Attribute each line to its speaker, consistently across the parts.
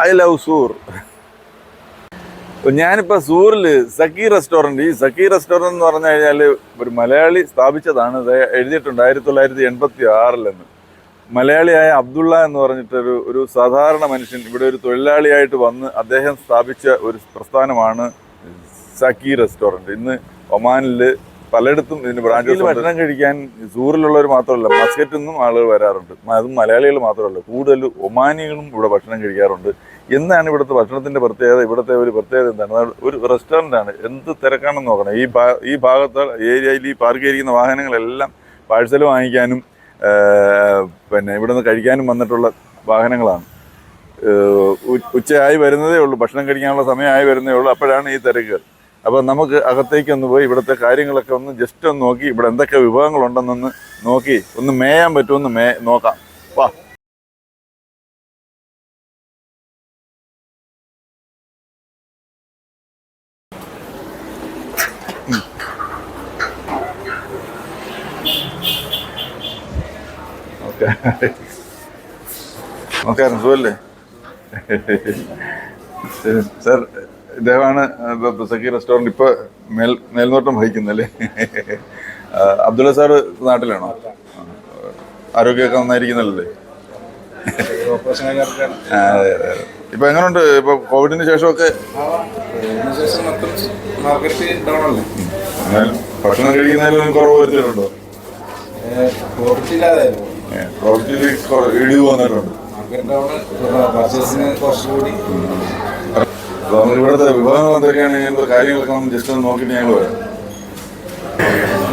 Speaker 1: I love സൂർ. ഞാനിപ്പോൾ സൂറിൽ സഖി restaurant ഈ സഖി restaurant എന്ന് പറഞ്ഞു കഴിഞ്ഞാൽ ഒരു മലയാളി സ്ഥാപിച്ചതാണ്. എഴുതിയിട്ടുണ്ട് ആയിരത്തി തൊള്ളായിരത്തി എൺപത്തി ആറിലെന്ന് മലയാളിയായ അബ്ദുള്ള എന്ന് പറഞ്ഞിട്ടൊരു ഒരു സാധാരണ മനുഷ്യൻ ഇവിടെ ഒരു തൊഴിലാളിയായിട്ട് വന്ന് അദ്ദേഹം സ്ഥാപിച്ച ഒരു പ്രസ്ഥാനമാണ് സഖി റെസ്റ്റോറന്റ് ഇന്ന് ഒമാനിൽ പലയിടത്തും ഇതിന് ബ്രാഞ്ചിൽ ഭക്ഷണം കഴിക്കാൻ സൂറിലുള്ളവർ മാത്രമല്ല മസ്കറ്റിൽ നിന്നും ആളുകൾ വരാറുണ്ട്. അതും മലയാളികൾ മാത്രമല്ല കൂടുതൽ ഒമാനികളും ഇവിടെ ഭക്ഷണം കഴിക്കാറുണ്ട്. എന്നാണ് ഇവിടുത്തെ ഭക്ഷണത്തിന്റെ പ്രത്യേകത? ഇവിടുത്തെ ഒരു പ്രത്യേകത എന്താണ്? ഒരു റെസ്റ്റോറന്റ് ആണ് എന്ത് തിരക്കാണെന്ന് നോക്കണം. ഈ ഈ ഭാഗത്ത് ഏരിയയിൽ ഈ പാർക്ക് ചെയ്തിരിക്കുന്ന വാഹനങ്ങളെല്ലാം പാഴ്സൽ വാങ്ങിക്കാനും പിന്നെ ഇവിടുന്ന് കഴിക്കാനും വന്നിട്ടുള്ള വാഹനങ്ങളാണ്. ഉച്ചയായി വരുന്നതേ ഉള്ളൂ. ഭക്ഷണം കഴിക്കാനുള്ള സമയമായി വരുന്നതേ ഉള്ളൂ. അപ്പോഴാണ് ഈ തിരക്ക്. അപ്പോൾ നമുക്ക് അകത്തേക്കൊന്ന് പോയി ഇവിടുത്തെ കാര്യങ്ങളൊക്കെ ഒന്ന് ജസ്റ്റ് ഒന്ന് നോക്കി ഇവിടെ എന്തൊക്കെ വിഭവങ്ങളുണ്ടെന്നൊന്ന് നോക്കി ഒന്ന് മേയാൻ പറ്റുമെന്ന് മേ നോക്കാം. വാ. നമസ്കാരം സുഖല്ലേ? സർ ഇദ്ദേഹമാണ് പ്രസക്കി സഖി റെസ്റ്റോറന്റ് ഇപ്പോൾ മേൽ മേൽനോട്ടം വഹിക്കുന്നല്ലേ? അബ്ദുള്ള സാറ് നാട്ടിലാണോ? ആരോഗ്യമൊക്കെ നന്നായിരിക്കുന്നല്ലേ അതെ ഇപ്പൊ എങ്ങനെയുണ്ട് ഇപ്പൊ കോവിഡിന് ശേഷമൊക്കെ? ഭക്ഷണം കഴിക്കുന്നതിലും കുറവ് വരുത്തിയിട്ടുണ്ടോ? പ്രോഫിറ്റിൽ ഇടിവ് വന്നിട്ടുണ്ട്. നമുക്ക് ഇവിടുത്തെ വിഭവങ്ങൾ എന്തൊക്കെയാണ്? ഇങ്ങനത്തെ കാര്യങ്ങളൊക്കെ ഒന്ന് ജസ്റ്റ് ഒന്ന് നോക്കിയിട്ട് ഞങ്ങൾ വരാം.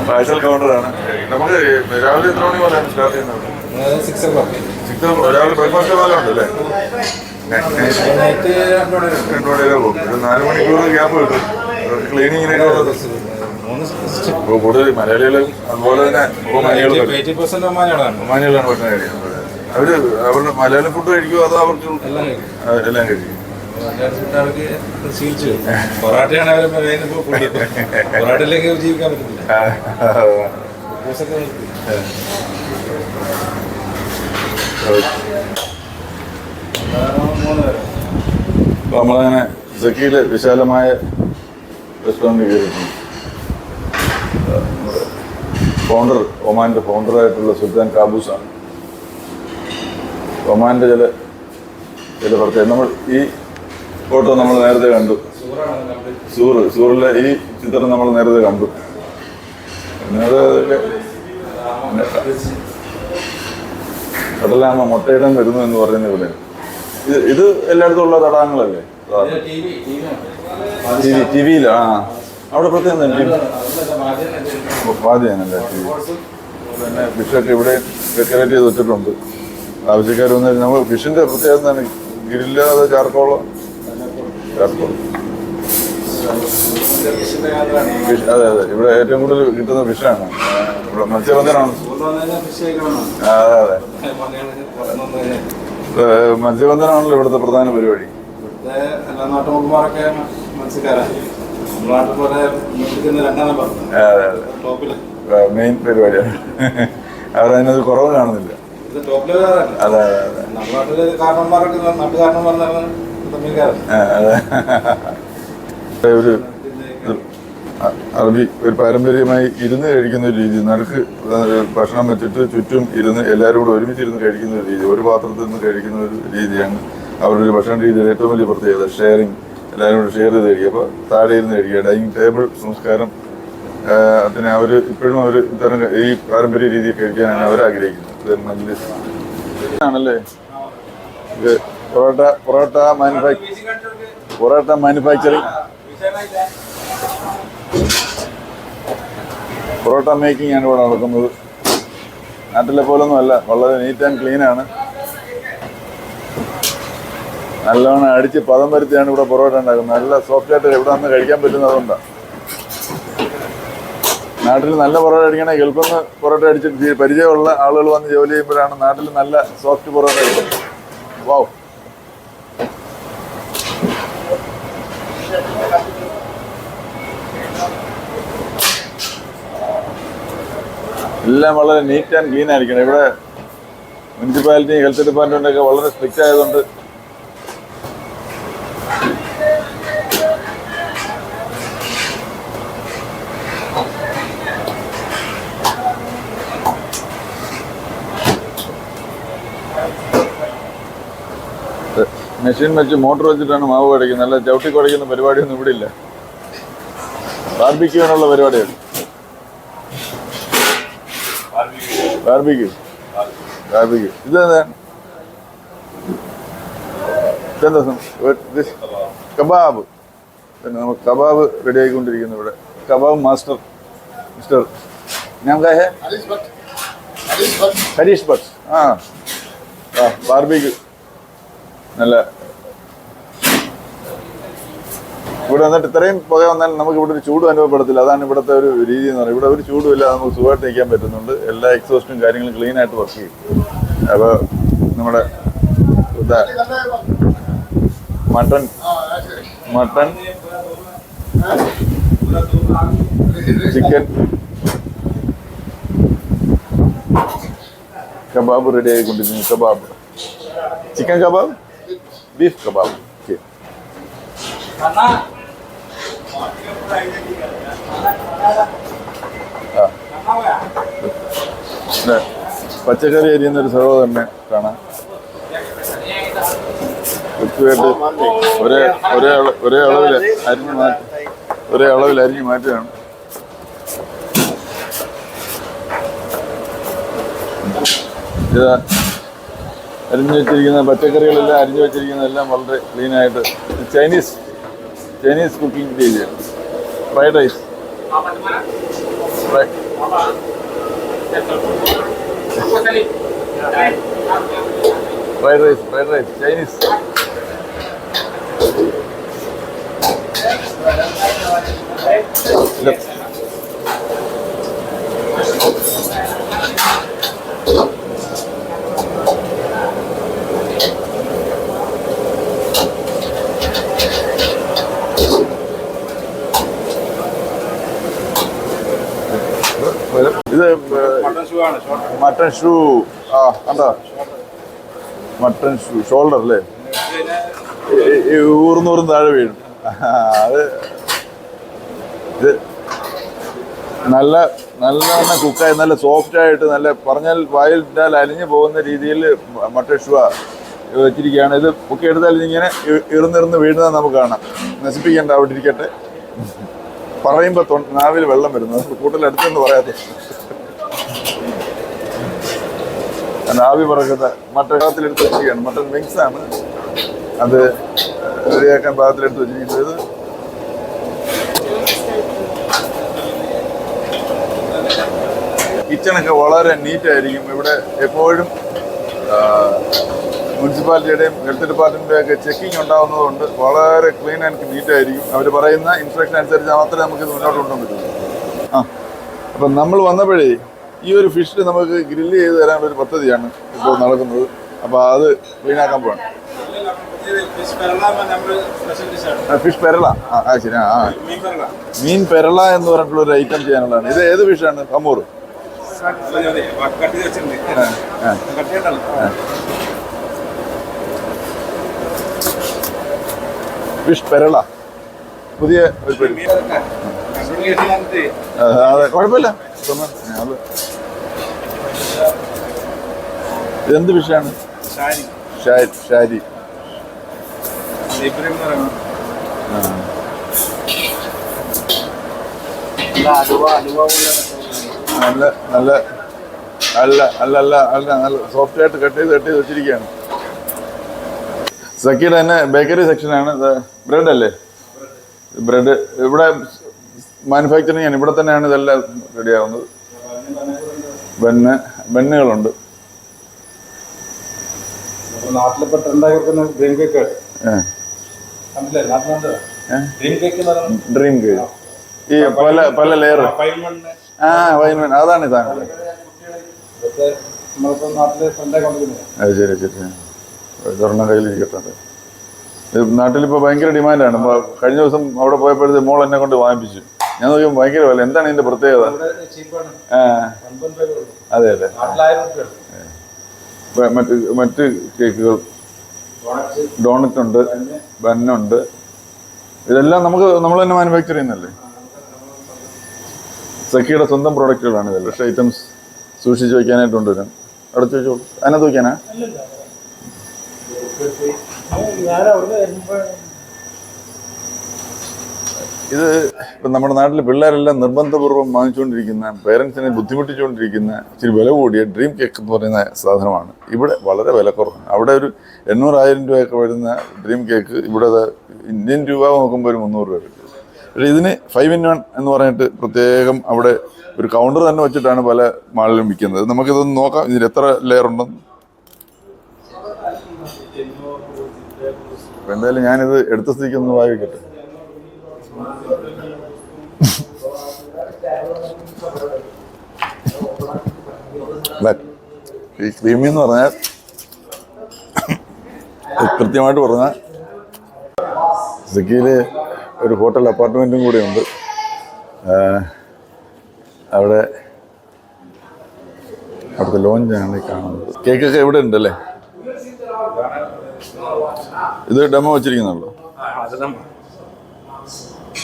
Speaker 1: പാഴ്സൽ കൗണ്ടറാണ്. നമുക്ക് രാവിലെ എത്ര മണി പോലെയാണ് സ്റ്റാർട്ട് ചെയ്യുന്നത്?
Speaker 2: സിക്സ് ഓ ക്ലോക്ക്
Speaker 1: സിക്സ് രാവിലെ ബ്രേക്ക്ഫാസ്റ്റ് പോലെ ഉണ്ടല്ലേ
Speaker 2: നൈറ്റ് രണ്ട് മണി വരെ.
Speaker 1: പോകും ഒരു നാല് മണിക്കൂർ ഗ്യാപ്പ് കിട്ടും. ക്ലീനിങ്ങിനൊക്കെ കൂടുതൽ മലയാളികളും അതുപോലെ തന്നെ ഒമാനികളാണ്. ഭക്ഷണം കഴിക്കുന്നത്. അവർ അവരുടെ മലയാളം ഫുഡ് കഴിക്കുമോ അതോ അവർക്ക്
Speaker 2: എല്ലാം കഴിക്കും. അവർക്ക് ശീലിച്ചു പൊറാട്ടയാണ് പൊറാട്ടയിലേക്ക് ജീവിക്കാൻ പറ്റുന്നില്ല
Speaker 1: നമ്മളങ്ങനെ സഖിയിലെ വിശാലമായ റെസ്റ്റോറന്റ് കയറിയിട്ടുണ്ട്. ഫൗണ്ടർ ഒമാന്റെ ഫൗണ്ടറായിട്ടുള്ള സുൽത്താൻ കാബൂസാണ്. ഒമാന്റെ ചില ചില പ്രത്യേകം നമ്മൾ ഈ ഫോട്ടോ നമ്മൾ നേരത്തെ കണ്ടു. സൂറ് സൂറിലെ ഈ ചിത്രം നമ്മൾ നേരത്തെ കണ്ടു. കടലാമ മുട്ടയിടം വരുന്നു എന്ന് പറയുന്ന പോലെ. ഇത് ഇത് എല്ലായിടത്തും ഉള്ള തടാകങ്ങളല്ലേ?
Speaker 2: ടി
Speaker 1: വിയിൽ ആ. അവിടെ പ്രത്യേകം വാദ്യാനല്ലേ ടി വി. പിന്നെ ഫിഷൊക്കെ ഇവിടെ ഡെക്കറേറ്റ് ചെയ്ത് വെച്ചിട്ടുണ്ട്. ആവശ്യക്കാർ വന്നു നമ്മൾ ഫിഷിന്റെ പ്രത്യേകത തന്നെ ഗ്രില്ലാതെ ചാർക്കോളോ ഫിഷ് അതെ അതെ. ഇവിടെ ഏറ്റവും കൂടുതൽ കിട്ടുന്ന ഫിഷാണ് ഇവിടെ മത്സ്യബന്ധനമാണ് അതെ അതെ. മത്സ്യബന്ധനമാണല്ലോ ഇവിടുത്തെ പ്രധാന പരിപാടി. മെയിൻ പരിപാടിയാണ്. അവരതിനത് കുറവ് കാണുന്നില്ല. അതെ അതെ അതെ. ഒരു അറബി ഒരു പാരമ്പര്യമായി ഇരുന്ന് കഴിക്കുന്ന ഒരു രീതി നടുക്ക് ഭക്ഷണം വെച്ചിട്ട് ചുറ്റും ഇരുന്ന് എല്ലാവരും കൂടെ ഒരുമിച്ച് ഇരുന്ന് കഴിക്കുന്ന ഒരു രീതി ഒരു പാത്രത്തിൽ നിന്ന് കഴിക്കുന്ന ഒരു രീതിയാണ് അവരുടെ ഒരു ഭക്ഷണ രീതിയിൽ ഏറ്റവും വലിയ പ്രത്യേകത ഷെയറിങ് എല്ലാവരും കൂടെ ഷെയർ ചെയ്ത് കഴിക്കുക. അപ്പോൾ താഴെ ഇരുന്ന് കഴിക്കുക. ഡൈനിങ് ടേബിൾ സംസ്കാരം അതിന് അവർ ഇപ്പോഴും അവർ ഇത്തരം ഈ പാരമ്പര്യ രീതി കഴിക്കാനാണ് അവർ ആഗ്രഹിക്കുന്നത് ആണല്ലേ ഇത് പൊറോട്ട പൊറോട്ട മാനുഫാക്ച പൊറോട്ട മാനുഫാക്ചറിങ്. പൊറോട്ട മേക്കിംഗ് ആണ് ഇവിടെ നടക്കുന്നത്. നാട്ടിലെ പോലൊന്നും അല്ല വളരെ നീറ്റ് ആൻഡ് ക്ലീൻ ആണ്. നല്ലവണ്ണം അടിച്ച് പദം വരുത്തിയാണ് ഇവിടെ പൊറോട്ട ഉണ്ടാക്കുന്നത്. നല്ല സോഫ്റ്റ് ആയിട്ട് എവിടെ നിന്ന് കഴിക്കാൻ പറ്റുന്നതുകൊണ്ടാണ് നാട്ടിൽ നല്ല പൊറോട്ട അടിക്കണേ ഗൾഫിൽ പൊറോട്ട അടിച്ചിട്ട് പരിചയമുള്ള ആളുകൾ വന്ന് ജോലി ചെയ്യുമ്പോഴാണ് നാട്ടിൽ നല്ല സോഫ്റ്റ് പൊറോട്ട കിട്ടുന്നത്. വാവ് എല്ലാം വളരെ നീറ്റ് ആൻഡ് ക്ലീൻ ആയിരിക്കണം. ഇവിടെ മുനിസിപ്പാലിറ്റി ഹെൽത്ത് ഡിപ്പാർട്ട്മെന്റൊക്കെ വളരെ സ്ട്രിക്റ്റ് ആയതുകൊണ്ട് മെഷീൻ വെച്ച് മോട്ടർ വെച്ചിട്ടാണ് മാവ് കുടയ്ക്കുന്നത് നല്ല ചവിട്ടി കുടയ്ക്കുന്ന പരിപാടിയൊന്നും ഇവിടെ ഇല്ല. പാർപ്പിക്കാനുള്ള പരിപാടിയാണ്. കബാബ്. പിന്നെ കബാബ് റെഡി ആയിക്കൊണ്ടിരിക്കുന്നു ഇവിടെ. Kebab master. മിസ്റ്റർ. ഞാൻ ഹരീഷ് ഭട്ട്. ആ ബാർബിക്ക് നല്ല ഇവിടെ വന്നിട്ട് ഇത്രയും പുക വന്നാൽ നമുക്ക് ഇവിടെ ഒരു ചൂട് അനുഭവപ്പെടത്തില്ല. അതാണ് ഇവിടുത്തെ ഒരു രീതി എന്ന് പറയുന്നത്. ഇവിടെ ഒരു ചൂടുമില്ല നമുക്ക് സുഖമായിട്ട് നിൽക്കാൻ പറ്റുന്നുണ്ട്. എല്ലാ എക്സോസ്റ്റും കാര്യങ്ങളും ക്ലീൻ ആയിട്ട് വർക്ക് ചെയ്യും. അപ്പോൾ നമ്മുടെ ഇതാ mutton mutton chicken kebab ready ആയിക്കൊണ്ടിരിക്കുന്നു. Kebab. Chicken kebab? Beef kebab. Okay പച്ചക്കറി അരിയുന്ന ഒരു സഹോദരനെ കാണാം. കൃത്യമായിട്ട് ഒരേ ഒരേ ഒരേ അളവിൽ അരിഞ്ഞ് മാറ്റി ഒരേ അളവിൽ അരിഞ്ഞ് മാറ്റുകയാണ്. ഇതാ അരിഞ്ഞു വെച്ചിരിക്കുന്ന പച്ചക്കറികളെല്ലാം അരിഞ്ഞു വെച്ചിരിക്കുന്നതെല്ലാം വളരെ ക്ലീനായിട്ട് ചൈനീസ് ചൈനീസ് കുക്കിംഗ് രീതിയാണ്. Fried rice fried rice fried rice Chinese ഇത് ഇത്
Speaker 2: മട്ടൺ ഷൂ
Speaker 1: ആ കണ്ടോ? മട്ടൺ ഷൂ ഷോൾഡർ അല്ലേ? ഊർന്നൂറും താഴെ വീഴും. അത് ഇത് നല്ല നല്ലവണ്ണം കുക്കായി നല്ല സോഫ്റ്റ് ആയിട്ട് നല്ല പറഞ്ഞാൽ വായിൽ ഇട്ടാൽ അലിഞ്ഞു പോകുന്ന രീതിയിൽ മട്ടൺ ഷൂ വെച്ചിരിക്കുകയാണ്. ഇത് പൊക്കി എടുത്താൽ ഇങ്ങനെ ഇറന്നിറന്ന് വീഴുന്നത് നമുക്ക് കാണാം. നശിപ്പിക്കേണ്ട അവിടെ ഇരിക്കട്ടെ. പറയുമ്പോൾ നാവിൽ വെള്ളം വരുന്നു. അത് കൂടുതൽ അടുത്തെന്ന് പറയാത്ത ആവി പറക്കുന്ന മട്ടൻ പാകത്തിലെടുത്ത് വെച്ചിരിക്കുകയാണ്. മട്ടൻ വിങ്സ് ആണ്. അത് റെഡിയാക്കാൻ പാകത്തിലെടുത്ത് വെച്ചിരിക്കുന്നത്. കിച്ചണൊക്കെ വളരെ നീറ്റായിരിക്കും ഇവിടെ എപ്പോഴും മുനിസിപ്പാലിറ്റിയുടെയും ഹെൽത്ത് ഡിപ്പാർട്ട്മെന്റിന്റെ ഒക്കെ ചെക്കിംഗ് ഉണ്ടാകുന്നതുകൊണ്ട് വളരെ ക്ലീൻ ആൻഡ് നീറ്റ് ആയിരിക്കും. അവർ പറയുന്ന ഇൻസ്ട്രക്ഷൻ അനുസരിച്ച് മാത്രമേ നമുക്ക് മുന്നോട്ട് കൊണ്ടുപോകാൻ പറ്റുള്ളൂ ആ അപ്പം നമ്മൾ വന്നപ്പോഴേ ഈ ഒരു ഫിഷ് നമുക്ക് ഗ്രില്ല് ചെയ്ത് തരാനുള്ള ഒരു പദ്ധതിയാണ് ഇപ്പോൾ നടക്കുന്നത്. അപ്പോൾ അത് ക്ലീനാക്കാൻ പോകണം
Speaker 2: ഫിഷ്
Speaker 1: പെരള. ആ ശരി ആ.
Speaker 2: മീൻ പെരള
Speaker 1: എന്ന് പറഞ്ഞിട്ടുള്ള ഒരു ഐറ്റം ചെയ്യാനുള്ളതാണ്. ഇത് ഏത് ഫിഷാണ്?
Speaker 2: ചെയ്യണ്ടല്ലോ
Speaker 1: ഫിഷ് പെരള. പുതിയ ഒരു പേര്
Speaker 2: മീൻ പെരള. കമ്പ്യൂട്ടർ കേസിൽ വന്നിട്ട്
Speaker 1: ആ, അതെ കുഴപ്പമില്ല ഇതൊന്ന് അത് ഇതെന്ത് ഫിഷാണ്
Speaker 2: ഷാരി. എന്ന് പറയുന്നത്
Speaker 1: നല്ല നല്ല അല്ല അല്ല അല്ല അല്ല നല്ല സോഫ്റ്റ് ആയിട്ട് കട്ട് ചെയ്ത് കട്ട് ചെയ്ത് വെച്ചിരിക്കുകയാണ്. സക്കീർ തന്നെ ബേക്കറി സെക്ഷനാണ് ബ്രെഡ് അല്ലേ? ബ്രെഡ് ഇവിടെ മാനുഫാക്ചറിങ് ആണ്. ഇവിടെ തന്നെയാണ് ഇതെല്ലാം റെഡി ആവുന്നത്. ബെന്നുകളുണ്ട്
Speaker 2: നാട്ടിലിപ്പോ ട്രെൻഡായി കൊടുക്കുന്ന ഡ്രീം കേക്ക് കണ്ടില്ലേ? നാട്ടിലുണ്ട്? ഡ്രീം കേക്ക്
Speaker 1: ഡ്രീം കേക്ക് ഈ പല പല ലെയർ ആ വൈൻമൺ അതാണ് സാധനം. അത് ശരി ശരി. ഒരെണ്ണം കയ്യിലിരിക്കട്ടെ. നാട്ടിലിപ്പോൾ ഭയങ്കര ഡിമാൻഡാണ് കഴിഞ്ഞ ദിവസം അവിടെ പോയപ്പോഴത്തെ മോൾ എന്നെ കൊണ്ട് വാങ്ങിപ്പിച്ചു. ഞാൻ നോക്കിയപ്പോൾ ഭയങ്കര വില. എന്താണ് ഇതിന്റെ പ്രത്യേകത? ആ. അതെ അതെ. മറ്റ് മറ്റ് കേക്കുകൾ. ഡോണറ്റ് ഉണ്ട് ബന്നുണ്ട്. ഇതെല്ലാം നമുക്ക് നമ്മൾ തന്നെ മാനുഫാക്ചർ ചെയ്യുന്നല്ലേ സഖിയുടെ സ്വന്തം പ്രോഡക്റ്റുകളാണ് ഇതെല്ലാം. പക്ഷേ ഐറ്റംസ് സൂക്ഷിച്ച് വയ്ക്കാനായിട്ടുണ്ട് കൊണ്ടുവരും അടച്ചു വെച്ചോളൂ അതിനകത്ത് വയ്ക്കാനാ ഇത് ഇപ്പം നമ്മുടെ നാട്ടിൽ പിള്ളേരെല്ലാം നിർബന്ധപൂർവം വാങ്ങിച്ചുകൊണ്ടിരിക്കുന്ന പേരൻസിനെ ബുദ്ധിമുട്ടിച്ചുകൊണ്ടിരിക്കുന്ന ഇച്ചിരി വില കൂടിയ ഡ്രീം കേക്ക് എന്ന് പറയുന്ന സാധനമാണ്. ഇവിടെ വളരെ വില കുറവാണ്. അവിടെ ഒരു എണ്ണൂറായിരം രൂപയൊക്കെ വരുന്ന ഡ്രീം കേക്ക് ഇവിടെ ഇന്ത്യൻ രൂപ നോക്കുമ്പോൾ ഒരു മുന്നൂറ് രൂപ കിട്ടും. പക്ഷേ ഇതിന് ഫൈവ് ഇൻ വൺ എന്ന് പറഞ്ഞിട്ട് പ്രത്യേകം അവിടെ ഒരു കൗണ്ടർ തന്നെ വെച്ചിട്ടാണ് പല മാളിലും വിൽക്കുന്നത്. നമുക്കിതൊന്ന് നോക്കാം. ഇതിൽ എത്ര ലെയർ ഉണ്ടെന്ന്. എന്തായാലും ഞാനിത് എടുത്ത സ്ഥിതിക്ക് ഒന്ന് വായിക്കട്ടെ. ഈ ക്രീമി എന്ന് പറഞ്ഞാൽ കൃത്യമായിട്ട് പറഞ്ഞാൽ സിക്കിയിൽ ഒരു ഹോട്ടൽ അപ്പാർട്ട്മെന്റും കൂടിയുണ്ട് അവിടെ അവിടുത്തെ ലോഞ്ചാണ് ഈ കാണുന്നത്. കേക്കൊക്കെ ഇവിടെ ഉണ്ടല്ലേ ഇത് ഡെമോ വെച്ചിരിക്കുന്നുള്ളൂ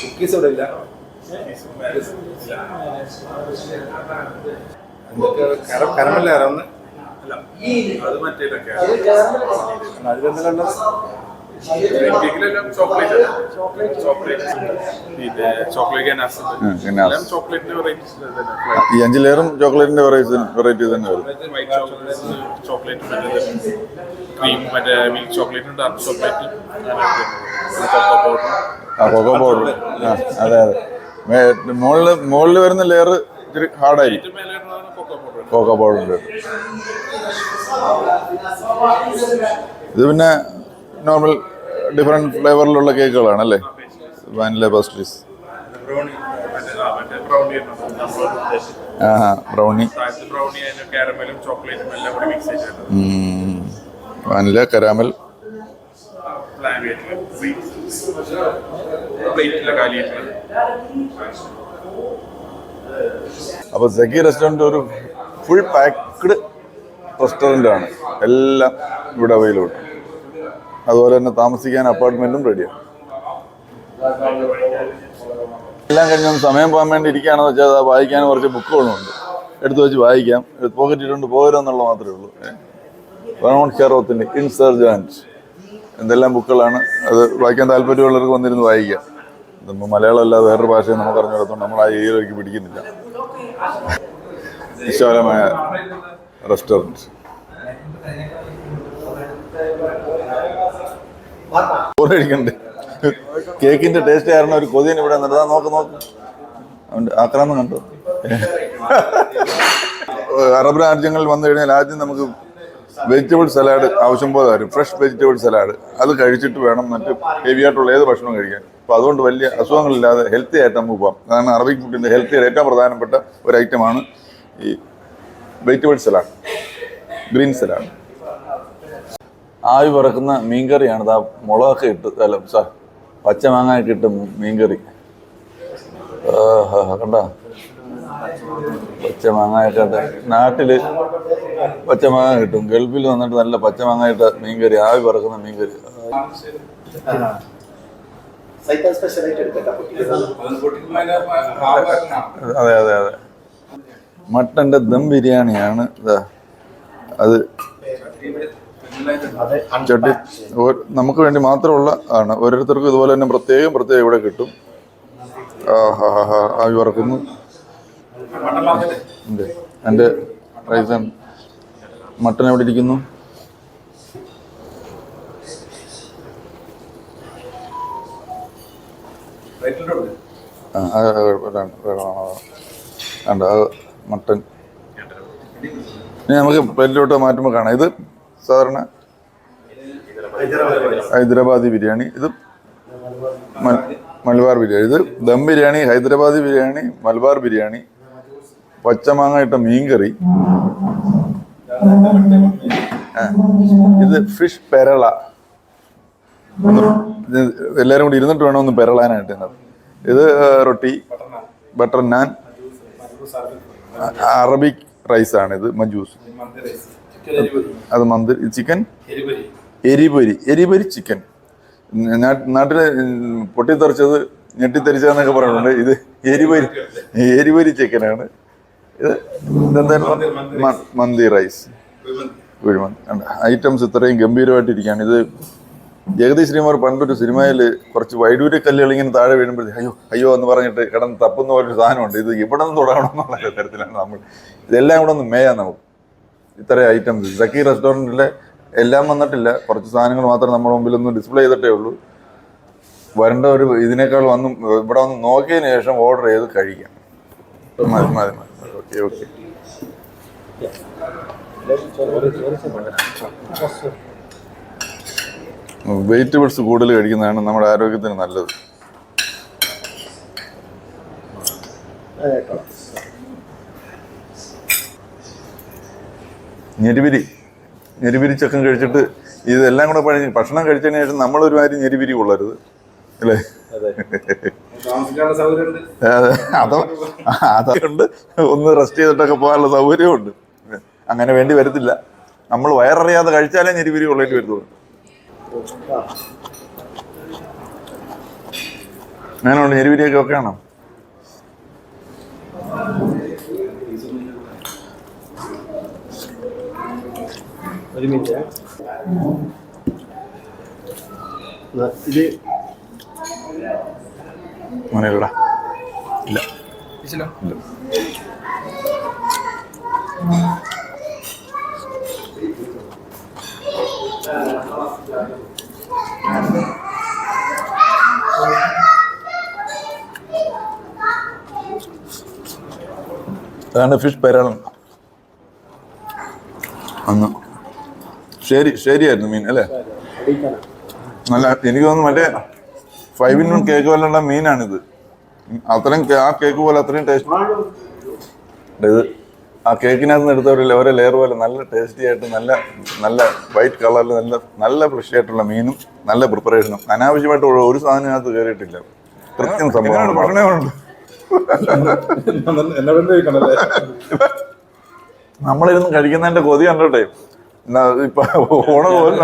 Speaker 2: കുക്കീസ് ഇവിടെ ഇല്ല. കരമല്ലായിരുന്നു ഒന്ന് അല്ല അത് മറ്റേ അതിലെന്തെല്ലാം
Speaker 1: ഈ അഞ്ച് ലെയറും ചോക്ലേറ്റിന്റെ വെറൈറ്റി വെറൈറ്റി തന്നെ വരും.
Speaker 2: വൈറ്റ് ചോക്ലേറ്റ് ചോക്ലേറ്റ് മറ്റേ ക്രീം മറ്റേ മിൽക്ക് ചോക്ലേറ്റും ഡാർക്ക് ചോക്ലേറ്റ് കൊക്കോ പൗഡർ
Speaker 1: ആ കൊക്കോ പൗഡർ ആ അതെ മുകളിൽ വരുന്ന ലെയർ ഇത്തിരി ഹാർഡായിരിക്കും
Speaker 2: കൊക്കോ പൗഡർ
Speaker 1: ഉണ്ട്. ഇത് പിന്നെ നോർമൽ ഡിഫറെന്റ് ഫ്ലേവറിലുള്ള കേക്കുകളാണ് അല്ലേ വാനില പേസ്ട്രീസ്
Speaker 2: ആ ബ്രൗണി
Speaker 1: വാനില കരാമൽ
Speaker 2: അപ്പൊ
Speaker 1: അപ്പോൾ സഖി റെസ്റ്റോറന്റ് ഒരു ഫുൾ പാക്ക്ഡ് റെസ്റ്റോറന്റ് ആണ്. എല്ലാം ഇവിടെ അവൈലബിൾ അതുപോലെ തന്നെ താമസിക്കാൻ അപ്പാർട്ട്മെന്റും റെഡിയാണ് എല്ലാം കഴിഞ്ഞൊന്ന് സമയം പോകാൻ വേണ്ടി ഇരിക്കുകയാണെന്ന് വെച്ചാൽ അത് വായിക്കാൻ കുറച്ച് ബുക്കുകളുണ്ട് എടുത്തു വെച്ച് വായിക്കാം. പോക്കറ്റ് ഇട്ടുകൊണ്ട് പോരുമെന്നുള്ള മാത്രമേ ഉള്ളൂ. റമോൺ ഷെറോത്തിന്റെ ഇൻസർജന്റ് എന്തെല്ലാം ബുക്കുകളാണ് അത് വായിക്കാൻ താല്പര്യമുള്ളവർക്ക് വന്നിരുന്ന് വായിക്കാം. ഇതിപ്പോൾ മലയാളം അല്ലാതെ വേറൊരു ഭാഷയും നമുക്ക് അറിഞ്ഞിടത്തോണ്ട് നമ്മൾ ആ ഏരിയയിലേക്ക് പിടിക്കുന്നില്ല. വിശാലമായ റെസ്റ്റോറന്റ് കഴിക്കണ്ടേ കേക്കിന്റെ ടേസ്റ്റ് കാരണം ഒരു കൊതിയൻ ഇവിടെ നിർത്താൻ നോക്ക് നോക്ക്. അക്രമം കണ്ടു? അറബ് രാജ്യങ്ങളിൽ വന്നു കഴിഞ്ഞാൽ ആദ്യം നമുക്ക് വെജിറ്റബിൾ സലാഡ് ആവശ്യം പോലെ വരും ഫ്രഷ് വെജിറ്റബിൾ സലാഡ് അത് കഴിച്ചിട്ട് വേണം മറ്റ് ഹെവി ആയിട്ടുള്ള ഏത് ഭക്ഷണവും കഴിക്കാൻ. അപ്പോൾ അതുകൊണ്ട് വലിയ അസുഖങ്ങളില്ലാതെ ഹെൽത്തി ആയിട്ട് നമുക്ക് പോകാം അതാണ് അറബിക് ഫുഡിന്റെ ഹെൽത്തി ഏറ്റവും പ്രധാനപ്പെട്ട ഒരു ഐറ്റമാണ് ഈ വെജിറ്റബിൾ സലാഡ് ഗ്രീൻ സലാഡ് ആവി പറക്കുന്ന മീൻകറിയാണ്. ഇതാ മുളകൊക്കെ ഇട്ട് അല്ല സാ പച്ച മാങ്ങയൊക്കെ ഇട്ട് മീൻകറി. കണ്ട? പച്ചമാങ്ങയൊക്കെ ഇട്ട് നാട്ടിൽ പച്ചമാങ്ങ കിട്ടും. ഗൾഫിൽ വന്നിട്ട് നല്ല പച്ചമാങ്ങ ഇട്ട മീൻകറി ആവി പറക്കുന്ന മീൻകറി. അതെ അതെ അതെ. മട്ടന്റെ ദം ബിരിയാണിയാണ് ഇതാ അത്. ചട്ടി നമുക്ക് വേണ്ടി മാത്രമുള്ള ആണ്. ഓരോരുത്തർക്കും ഇതുപോലെ തന്നെ പ്രത്യേകം പ്രത്യേകം ഇവിടെ കിട്ടും. ആവി പറക്കുന്നു ഉണ്ട്. എന്റെ റൈസൻ മട്ടൻ എവിടെ ഇരിക്കുന്നു? ആ അത് വേണം, വേണം, വേണം. അത് മട്ടൻ. ഇനി നമുക്ക് പ്ലേറ്റിലോട്ട് മാറ്റുമ്പോൾ കാണാം. ഇത് സാധാരണ ഹൈദരാബാദി ബിരിയാണി ഇത് മലബാർ ബിരിയാണി. ഇത് ദം ബിരിയാണി ഹൈദരാബാദി ബിരിയാണി മലബാർ ബിരിയാണി പച്ചമാങ്ങ ഇട്ട മീൻകറി. ഇത് ഫിഷ് പെരള. എല്ലാരും കൂടി ഇരുന്നിട്ട് വേണം ഒന്ന് പെരളാനായിട്ട്. ഇത് റൊട്ടി ബട്ടർ നാൻ അറബിക് റൈസ് ആണ് ഇത് മജൂസ് അത് മന്ത് ചിക്കൻ? എരിപൊരി. എരിപൊരി. ചിക്കൻ. നാട്ടിൽ പൊട്ടിത്തെറിച്ചത് ഞെട്ടിത്തെറിച്ചതെന്നൊക്കെ പറയുന്നുണ്ട്. ഇത് എരിപൊരി എരിപൊരി ചിക്കനാണ്. ഇത് ഇതെന്തായാലും മന്തി റൈസ് കുഴിമന്തി. ഐറ്റംസ് ഇത്രയും ഗംഭീരമായിട്ടിരിക്കുകയാണ്. ഇത് ജഗദീഷ് ശ്രീമാർ പണ്ടൊരു സിനിമയിൽ കുറച്ച് വൈഡൂര്യ കല്ലുകൾ ഇങ്ങനെ താഴെ വീഴുമ്പോഴത്തേക്ക് അയ്യോ അയ്യോ എന്ന് പറഞ്ഞിട്ട് കിടന്ന് തപ്പുന്ന പോലൊരു സാധനമുണ്ട്. ഇത് ഇവിടെ നിന്ന് തുടങ്ങണം എന്നുള്ള തരത്തിലാണ് നമ്മൾ. ഇതെല്ലാം കൂടെ ഒന്ന് മേയാൻ നമുക്ക് ഇത്രയും ഐറ്റംസ് സഖി റെസ്റ്റോറന്റിലെ എല്ലാം വന്നിട്ടില്ല. കുറച്ച് സാധനങ്ങൾ മാത്രം നമ്മുടെ മുമ്പിൽ ഒന്ന് ഡിസ്പ്ലേ ചെയ്തിട്ടേ ഉള്ളൂ. വരേണ്ട ഒരു ഇതിനേക്കാൾ വന്ന് ഇവിടെ വന്ന് നോക്കിയതിന് ശേഷം ഓർഡർ ചെയ്ത് കഴിക്കാം. മതി മതി മതി. ഓക്കെ വെജിറ്റബിൾസ് കൂടുതൽ കഴിക്കുന്നതാണ് നമ്മുടെ ആരോഗ്യത്തിന് നല്ലത്. ഞെരിപിരി ഞെരുവിരി ചക്കം കഴിച്ചിട്ട് ഇതെല്ലാം കൂടെ പഴഞ്ഞ് ഭക്ഷണം കഴിച്ചതിന് ശേഷം നമ്മളൊരുമാതിരി ഞെരുവിരി കൊള്ളരുത്. അല്ലേ? അതെ, അതോ അതുകൊണ്ട് ഒന്ന് റെസ്റ്റ് ചെയ്തിട്ടൊക്കെ പോകാനുള്ള സൗകര്യമുണ്ട്. അങ്ങനെ വേണ്ടി വരത്തില്ല. നമ്മൾ വയററിയാതെ കഴിച്ചാലേ ഞെരുവിരി കൊള്ളേണ്ടി വരുത്തുള്ളൂ. അങ്ങനെയുള്ള ഞെരുവിരിയൊക്കെ ഒക്കെ ആണോ?
Speaker 3: ഒരു മിനിറ്റ് ഇത്
Speaker 1: അങ്ങനെയല്ലടാ ഇല്ല.
Speaker 2: ഇച്ചിലോ
Speaker 1: ഇല്ല. അതാണ് ഫിഷ് പെരളം അന്ന്. ശരി ശരിയായിരുന്നു മീൻ അല്ലേ? നല്ല എനിക്ക് തോന്നുന്നു മറ്റേ ഫൈവ് ഇൻ വൺ കേക്ക് പോലുള്ള മീനാണിത്. അത്രയും ആ കേക്ക് പോലെ അത്രയും ടേസ്റ്റ് ഇത് ആ കേക്കിനകത്ത് നിന്ന് എടുത്ത ഒരു ഓരോ ലെയർ പോലെ നല്ല ടേസ്റ്റി ആയിട്ട് നല്ല നല്ല വൈറ്റ് കളറിൽ നല്ല നല്ല ഫ്രഷ് ആയിട്ടുള്ള മീനും നല്ല പ്രിപ്പറേഷനും അനാവശ്യമായിട്ട് ഒരു- സാധനം അകത്ത് കയറിയിട്ടില്ല കൃത്യം സംഭവം. ഭക്ഷണമുണ്ട് നമ്മളിരുന്ന് കഴിക്കുന്നതിന്റെ കൊതി കണ്ടോട്ടെ. ഇപ്പൊ ഓണർ പോലും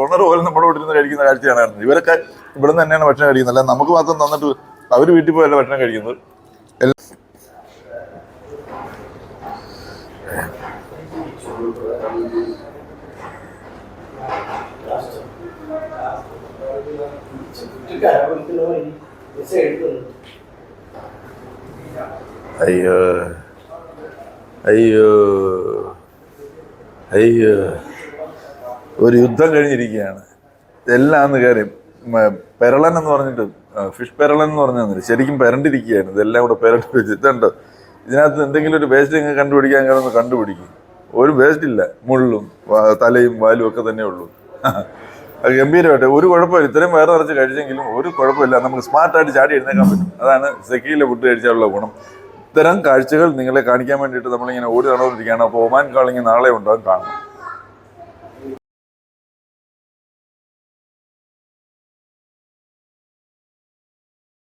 Speaker 1: ഓണർ പോലും നമ്മുടെ വീട്ടിൽ നിന്ന് കഴിക്കുന്ന കാഴ്ചയാണ് കാണുന്നത് ഇവരൊക്കെ ഇവിടെ നിന്ന് തന്നെയാണ് ഭക്ഷണം കഴിക്കുന്നത്. അല്ല നമുക്ക് മാത്രം തന്നിട്ട് അവർ വീട്ടിൽ പോയല്ല ഭക്ഷണം കഴിക്കുന്നത്. അയ്യോ. അയ്യോ. അയ്യോ ഒരു യുദ്ധം കഴിഞ്ഞിരിക്കുകയാണ്. ഇതെല്ലാം കയറി പെരളൻ എന്ന് പറഞ്ഞിട്ട് ഫിഷ് പെരളൻ എന്ന് പറഞ്ഞാൽ ശരിക്കും പെരണ്ടിരിക്കുകയാണ് ഇതെല്ലാം കൂടെ പെരണ്ടി വെച്ചിട്ടുണ്ട്. ഇതിനകത്ത് എന്തെങ്കിലും ഒരു വേസ്റ്റ് ഇങ്ങനെ കണ്ടുപിടിക്കാൻ കാരണം കണ്ടുപിടിക്കും. ഒരു വേസ്റ്റ് ഇല്ല മുള്ളും തലയും വാലും ഒക്കെ തന്നെ ഉള്ളൂ. ഗംഭീരമായിട്ട് ഒരു കുഴപ്പമില്ല. ഇത്രയും വയറ് നിറച്ച് കഴിച്ചെങ്കിലും ഒരു കുഴപ്പമില്ല. നമുക്ക് സ്മാർട്ടായിട്ട് ചാടി എഴുന്നേക്കാൻ പറ്റും. അതാണ് സെക്കിയിലെ ഫുഡ് കഴിച്ചാലുള്ള ഗുണം. ഇത്തരം കാഴ്ചകൾ നിങ്ങളെ കാണിക്കാൻ വേണ്ടിയിട്ട് നമ്മളിങ്ങനെ ഓടി നടന്നിരിക്കുകയാണ് അപ്പോൾ ഒമാൻ കാളിങ് നാളെ ഉണ്ടാകും കാണാം.